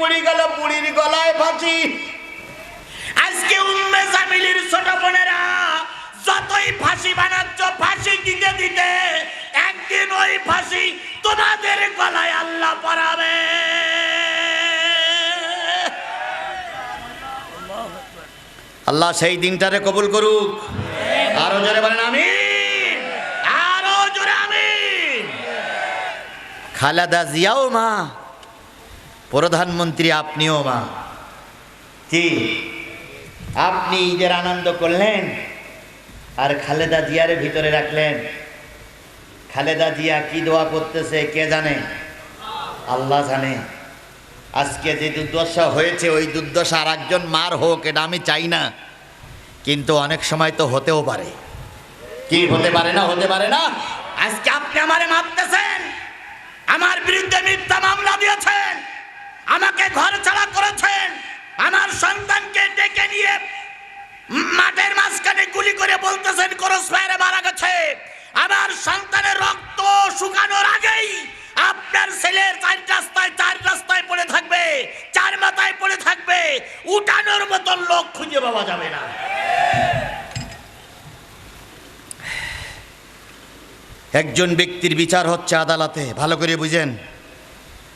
পড়ে গেল বুড়ির গলায় ফাঁসি। আজকে উম্মে জামিলির ছোট বোনেরা, যতই ফাঁসি বানাচ্ছ, ফাঁসি দিতে দিতে? একদিন ওই ফাঁসি তোমাদের গলায় আল্লাহ পরাবে। আল্লাহ সেই দিনটারে কবুল করুক। আরও জোরে বলেন আমি আরও জোরে আমি খালেদা জিয়াও মা প্রধানমন্ত্রী আপনিও মা। কি আপনি ঈদের আনন্দ করলেন আর খালেদা জিয়ারে ভিতরে রাখলেন। খালেদা জিয়া কি দোয়া করতেছে কে জানে? আল্লাহ জানে। আজকে যে দুর্দশা হয়েছে, ওই দুর্দশা আর একজন মার হোক, এটা আমি চাই না। কিন্তু অনেক সময় তো হতেও পারে। কি হতে পারে না, হতে পারে না? আজকে আপনি আমারে মারতেছেন। আমার বিরুদ্ধে মিথ্যা মামলা দিয়েছেন। আমাকে ঘর ছাড়া করেছেন। আমার সন্তানকে ডেকে নিয়ে মাঠের মাঝখানে গুলি করে বলতেছেন, ক্রস ফায়ারে মারা গেছে। আমার সন্তানের রক্ত শুকানোর আগেই আপনার ছেলের চার রাস্তায় চার রাস্তায় পড়ে থাকবে, চার মাথায় পড়ে থাকবে। উঠানোর মতো লোক খুঁজে পাওয়া যাবে না। একজন ব্যক্তির বিচার হচ্ছে আদালতে। ভালো করে বুঝেন।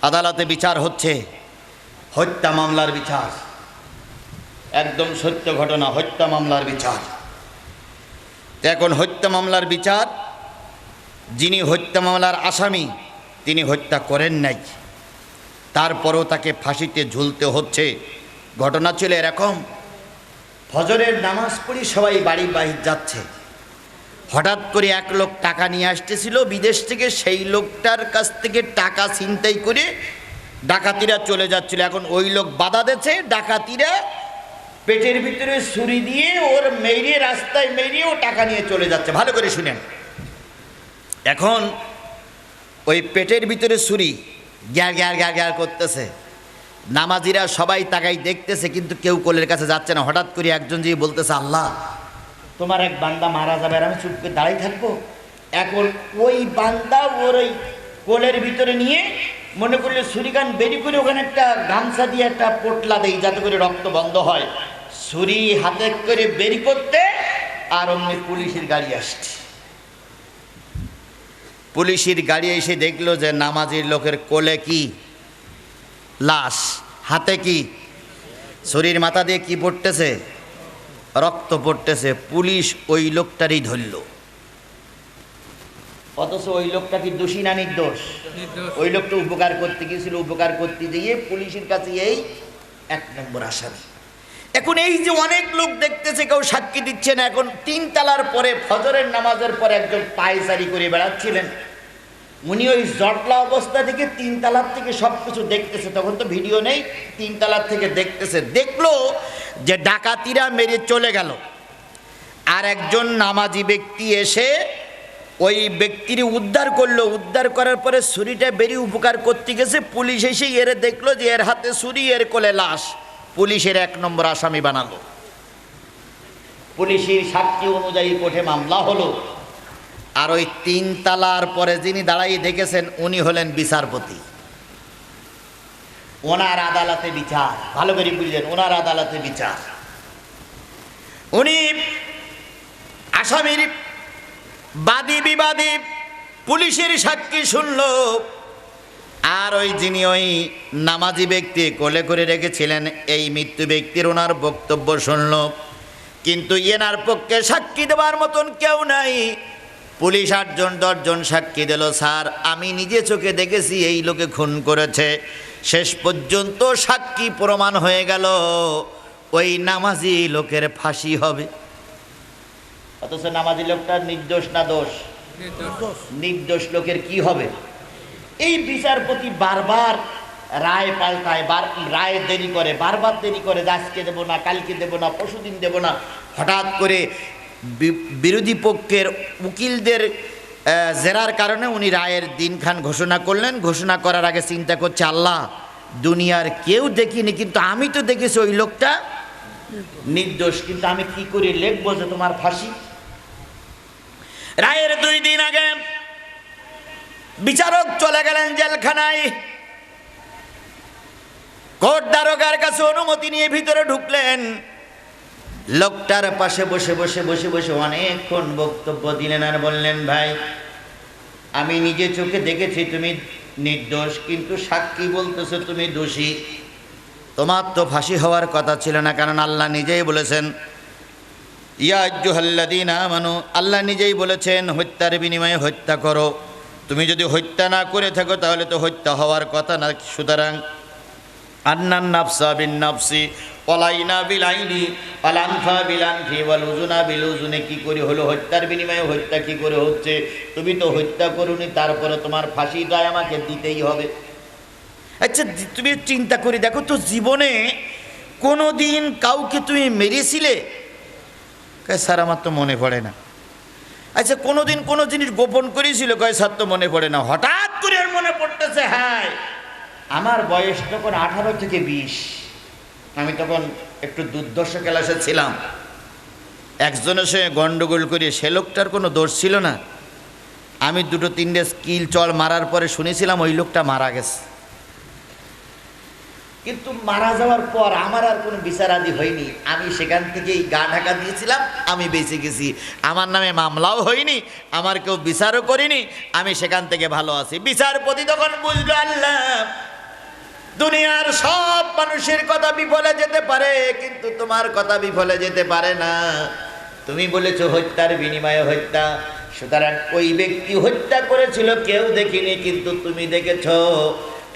আদালতে বিচার হচ্ছে হত্যা মামলার বিচার। একদম সত্য ঘটনা, হত্যা মামলার বিচার। এখন হত্যা মামলার বিচার, যিনি হত্যা মামলার আসামি, তিনি হত্যা করেন নাই। তারপরও তাকে ফাঁসিতে ঝুলতে হচ্ছে। ঘটনা ছিল এরকম, ফজরের নামাজ পড়ি সবাই বাড়ি বাহির যাচ্ছে। হঠাৎ করে এক লোক টাকা নিয়ে আসতেছিল, বিদেশ থেকে সেই লোকটার কাছ থেকে টাকা ছিনতাই করে ডাকাতিরা চলে যাচ্ছিল। এখন ওই লোক বাধা দিচ্ছে ডাকাতিরা পেটের ভিতরে ছুরি দিয়ে ওর মেরিয়ে, রাস্তায় মেরিয়ে ও টাকা নিয়ে চলে যাচ্ছে। ভালো করে শুনেন। এখন ওই পেটের ভিতরে ছুরি গ্যার গ্যার গ্যার গ্যার করতেছে। নামাজিরা সবাই তাকাই দেখতেছে, কিন্তু কেউ কোলের কাছে যাচ্ছে না। হঠাৎ করে একজন যে বলতেছে, আল্লাহ, তোমার এক বান্দা মারা যাবে আর আমি চুপ করে দাঁড়াই থাকব? এখন ওই বান্দা ওর ওই কোলের ভিতরে নিয়ে মনে করলে ছুরিকান বেরি করে ওখানে একটা গামছা দিয়ে একটা পোটলা দেই, যাতে করে রক্ত বন্ধ হয়। ছুরি হাতে করে বেরি করতে, আর অমনি পুলিশের গাড়ি আসছে। পুলিশের গাড়ি এসে দেখল যে নামাজির লোকের কোলে কি? লাশ। হাতে কি? শরীর মাথা দিয়ে কি পড়তেছে? রক্ত পড়তেছে। পুলিশ ওই লোকটারই ধরল। অথচ ওই লোকটা কি দোষী না নির্দোষ? ওই লোকটা উপকার করতে গিয়েছিল উপকার করতে গিয়ে পুলিশের কাছে এই এক নম্বর আসামি। এখন এই যে অনেক লোক দেখতেছে কেউ সাক্ষী দিচ্ছে না এখন তিন তালার পরে ফজরের নামাজের পরে একজন পায়চারি করে বেড়াচ্ছিলেন। উনি ওই জটলা অবস্থা থেকে তিন তালার থেকে সব কিছু দেখতেছে তখন তো ভিডিও নেই তিন তালার থেকে দেখতেছে। দেখল যে ডাকাতিরা মেরে চলে গেল। আর একজন নামাজি ব্যক্তি এসে ওই ব্যক্তির উদ্ধার করল। উদ্ধার করার পরে ছুরিটা বেরিয়ে উপকার করতে গেছে। পুলিশ এসে এর দেখল যে এর হাতে ছুরি, এর কোলে লাশ। পুলিশের এক নম্বর আসামি বানালো। পুলিশের সাক্ষী অনুযায়ী কোঠে মামলা হলো। আর ওই তিন তালার পরে যিনি দাঁড়াই দেখেছেন, উনি হলেন বিচারপতি। ওনার আদালতে বিচার। ভালো করে বুঝলেন, ওনার আদালতে বিচার। উনি আসামির বাদী বিবাদী, পুলিশের সাক্ষী শুনল। আর ওই যিনি ওই নামাজি ব্যক্তি কোলে করে রেখেছিলেন, এই মৃত্যু ব্যক্তির ওনার বক্তব্য শুনল। কিন্তু এনার পক্ষে সাক্ষী দেওয়ার মতন কেউ নাই। পুলিশ আটজন, দশজন সাক্ষী দিল, স্যার, আমি নিজে চোখে দেখেছি, এই লোকে খুন করেছে। শেষ পর্যন্ত সাক্ষী প্রমাণ হয়ে গেল। ওই নামাজি লোকের ফাঁসি হবে। অথচ নামাজি লোকটা নির্দোষ না দোষ? নির্দোষ। লোকের কি হবে? এই বিচারপতি বারবার রায় পাল্টায় বার রায় দেরি করে বারবার দেরি করে আজকে দেবো না কালকে দেবো না পরশুদিন দেবো না। হঠাৎ করে বিরোধী পক্ষের উকিলদের জেরার কারণে উনি রায়ের দিনখান ঘোষণা করলেন। ঘোষণা করার আগে চিন্তা করছে আল্লাহ দুনিয়ার কেউ দেখিনি কিন্তু আমি তো দেখেছি ওই লোকটা নির্দোষ। কিন্তু আমি কি করে? লিখব যে তোমার ফাঁসি? রায়ের দুই দিন আগে বিচারক চলে গেলেন জেলখানায়। কোর্ট দ্বারকার কাছে অনুমতি নিয়ে ভিতরে ঢুকলেন। লোকটার পাশে বসে বসে বসে বসে অনেকক্ষণ বক্তব্য দিলেন আর বললেন, ভাই, আমি নিজে চোখে দেখেছি, তুমি নির্দোষ, কিন্তু সাক্ষী বলতেছো তুমি দোষী। তোমার তো ফাঁসি হওয়ার কথা ছিল না, কারণ আল্লাহ নিজেই বলেছেন ইয়াজ্জুহাল্লাদিন আমানু, আল্লাহ নিজেই বলেছেন, হত্যার বিনিময়ে হত্যা করো। তুমি যদি হত্যা না করে থাকো, তাহলে তো হত্যা হওয়ার কথা না। সুতরাং, আন্নান নাফসা বিন নাফসি পলাইনা বিলাইনি পালানফা বিলানফি ওয়াল উজুনা বিল উজুনে কি করে হলো? হত্যার বিনিময়ে হত্যা কি করে হচ্ছে? তুমি তো হত্যা করুনি, তারপরে তোমার ফাঁসি আমাকে দিতেই হবে। আচ্ছা তুমি চিন্তা করে দেখো তো জীবনে কোনো দিন কাউকে তুমি মেরেছিলে? কয়, স্যার, আমার তো মনে পড়ে না। আচ্ছা কোনো দিন কোনো জিনিস গোপন করেছিল? কয়, স্যার, তো মনে পড়ে না। হঠাৎ করে মনে পড়তেছে হ্যাঁ আমার বয়স তখন আঠারো থেকে বিশ, আমি তখন একটু দুর্দর্শ ক্লাসে ছিলাম। একজনের সঙ্গে গন্ডগোল করে সে লোকটার কোনো দোষ ছিল না। আমি দুটো তিনটে স্কিল চল মারার পরে শুনেছিলাম ওই লোকটা মারা গেছে। কিন্তু মারা যাওয়ার পর আমার আর কোনো বিচারাদি হয়নি। আমি সেখান থেকেই গা ঢাকা দিয়েছিলাম, আমি বেঁচে গেছি। আমার নামে মামলাও হয়নি, আমার কেউ বিচারও করিনি, আমি সেখান থেকে ভালো আছি। বিচারপতি তখন বুঝলো, আল্লাহ, দুনিয়ার সব মানুষের কথা বিফলে যেতে পারে, কিন্তু তোমার কথা বিফলে যেতে পারে না। তুমি বলেছ, হত্যার বিনিময়ে হত্যা। সুতরাং ওই ব্যক্তি হত্যা করেছিল, কেউ দেখিনি, কিন্তু তুমি দেখেছ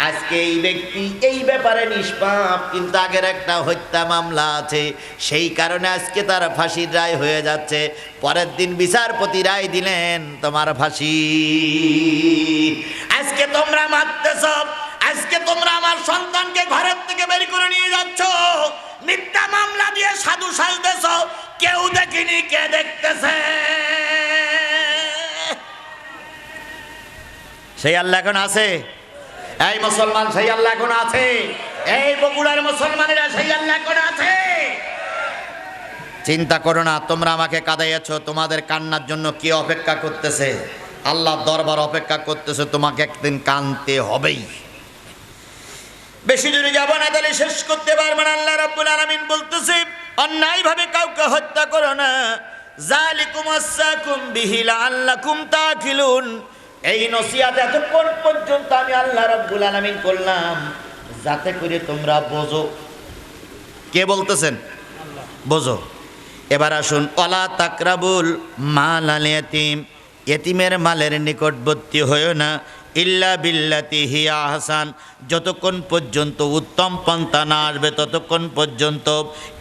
আজকে এই ব্যক্তি এই ব্যাপারে নিষ্পাপ, কিন্তু আগের একটা হত্যা মামলা আছে। সেই কারণে আজকে তার ফাঁসির রায় হয়ে যাচ্ছে। পরের দিন বিচারপতি রায় দিলেন, তোমার ফাঁসি। আজকে তোমরা মারতেছ। আজকে তোমরা আমার সন্তানকে ঘরের থেকে বের করে নিয়ে যাচ্ছ। মিথ্যা মামলা দিয়ে সাধু সাজতেছ। কেউ দেখিনি, কে দেখতেছে? সেই আল্লাহ এখন আছে। এই মুসলমান, সেই আল্লাহ এখন আছে। এই বগুড়ার মুসলমানেরা, সেই আল্লাহ এখন আছে। চিন্তা করো না, তোমরা আমাকে কাঁদাইয়াছ, তোমাদের কান্নার জন্য কে অপেক্ষা করতেছে? আল্লাহ দরবার অপেক্ষা করতেছে, তোমাকে একদিন কানতে হবেই। বেশি দূরে যাব না, তাহলে শেষ করতে পারবে না, আল্লাহ রাব্বুল আলামিন বলতেছে অন্যায় ভাবে কাউকে হত্যা করো না। জালিকুম আসসাকুম বিহি লাআল্লাকুম তাকিলুন। এই নসিহত এতক্ষণ পর্যন্ত আল্লাহ রাব্বুল আলামিন করলাম, যাতে করে তোমরা বোঝো। কে বলতেছেন? বোঝো। এবার আসুন, অলা তাকরাবুল মাল আল এতিম এতিমের মালের নিকটবর্তী হয়েও না, ইল্লা বিল্লাতি হিয়া হাসান যতক্ষণ পর্যন্ত উত্তম পন্থা না আসবে, ততক্ষণ পর্যন্ত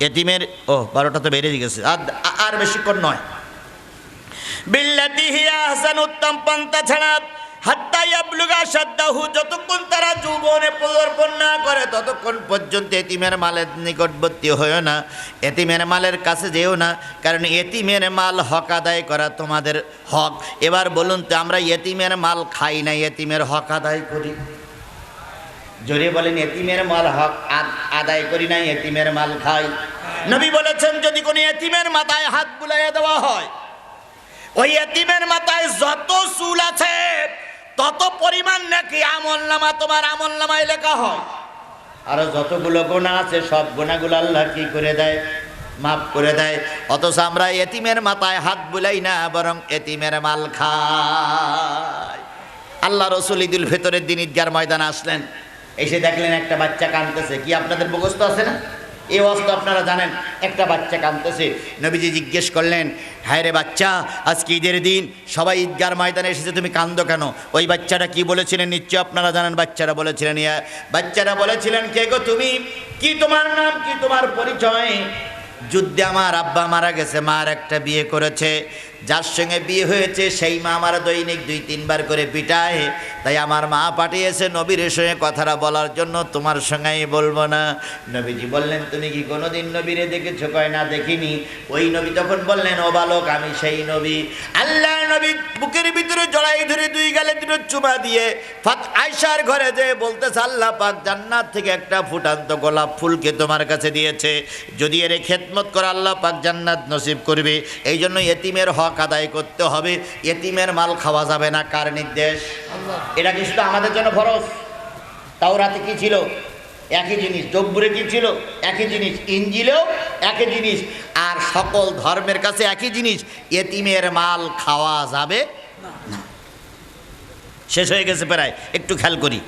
এতিমের ও বারোটা তো বেড়ে গেছে। আর আর বেশিক্ষণ নয়। বিল্লাতি হিয়া হাসান উত্তম পন্থা ছাড়া হাত্তা ইয়াবলুগা সাদ্দাহু, যতক্ষণ তারা যৌবনে পদার্পণ না করে, ততক্ষণ পর্যন্ত এতিমের মালের নিকটবর্তী হয়েও না। এতিমের মালের কাছে যেও না, কারণ এতিমের মাল হক আদায় করা তোমাদের হক। এবার বলুন তো, আমরা এতিমের মাল খাই না, এতিমের হক আদায় করি? জোরে বলেন, এতিমের মাল হক আদ- আদায় করি না, এতিমের মাল খাই। নবী বলেছেন, যদি কোনো এতিমের মাথায় হাত বুলাইয়া দেওয়া হয়, ওই এতিমের মাথায় যত চুল আছে তত পরিমাণ নাকি আমল নামা তোমার আমল নামায় লেখা হয়। আরও যতগুলো গোনা আছে, সব গোনাগুলো আল্লাহ কি করে দেয়? মাফ করে দেয়। অথচ আমরা এতিমের মাথায় হাত বুলাই না, বরং এতিমের মাল খাই। আল্লাহ রসুল ঈদুল ফেতরের দিন ঈদগার ময়দানে আসলেন। এসে দেখলেন একটা বাচ্চা কাঁদতেছে। কি আপনাদের মুখস্থ আছে না? এই অবস্থা আপনারা জানেন, একটা বাচ্চা কাঁদতেছে। নবীজি জিজ্ঞেস করলেন, হায় রে বাচ্চা, আজকে ঈদের দিন, সবাই ঈদগার ময়দানে এসেছে, তুমি কান্দো কেন? ওই বাচ্চাটা কি বলেছিলেন? নিশ্চয় আপনারা জানেন, বাচ্চারা বলেছিলেন, ইয়া, বাচ্চারা বলেছিলেন, কে গো তুমি? কি তোমার নাম? কি তোমার পরিচয়? যুদ্ধে আমার আব্বা মারা গেছে, মার একটা বিয়ে করেছে। যার সঙ্গে বিয়ে হয়েছে, সেই মা আমার দৈনিক দুই, তিনবার করে পিটায়। তাই আমার মা পাঠিয়েছে নবীর সঙ্গে কথাটা বলার জন্য, তোমার সঙ্গে আমি বলব না। নবীজি বললেন, তুমি কি কোনোদিন নবীরে দেখেছ? কয়, না, দেখিনি। ওই নবী তখন বললেন, ও বালক, আমি সেই নবী। আল্লাহ নবী বুকের ভিতরে জড়াই ধরে দুই গালে দুটো চুমা দিয়ে, ফাত আয়সার ঘরে যে বলতেছে, আল্লাহ পাক জান্নাত থেকে একটা ফুটান্ত গোলাপ ফুলকে তোমার কাছে দিয়েছে। যদি এর খেদমত করে আল্লাহ পাক জান্নাত নসিব করবে। এই জন্য এতিমের হক আদায় করতে হবে। এতিমের মাল খাওয়া যাবে না, কার নির্দেশ? এটা কি শুধু আমাদের জন্য ফরজ? তাও রাতে কি ছিল? একই জিনিস। জব্বুরে কি ছিল? একই জিনিস। ইঞ্জিলেও একই জিনিস। আর সকল ধর্মের কাছে একই জিনিস। এতিমের মাল খাওয়া যাবে শেষ হয়ে গেছে প্রায়। একটু খেয়াল করি।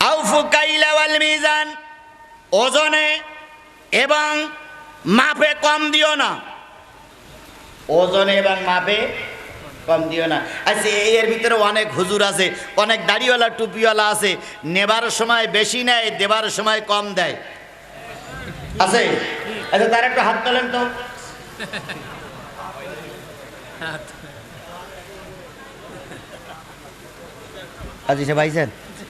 আউফু কাইলা ওয়াল মিজান। ওজনে এবং মাপে কম দিও না। ওজনে এবং মাপে কম দিও না। আচ্ছা এর ভিতরে অনেক হুজুর আছে, অনেক দাড়িওয়ালা, টুপিওয়ালা আছে, নেবার সময় বেশি নেয়, দেবার সময় কম দেয়। আছে? আচ্ছা তার একটু হাত তোলেন তো। আজি সে ভাইছেন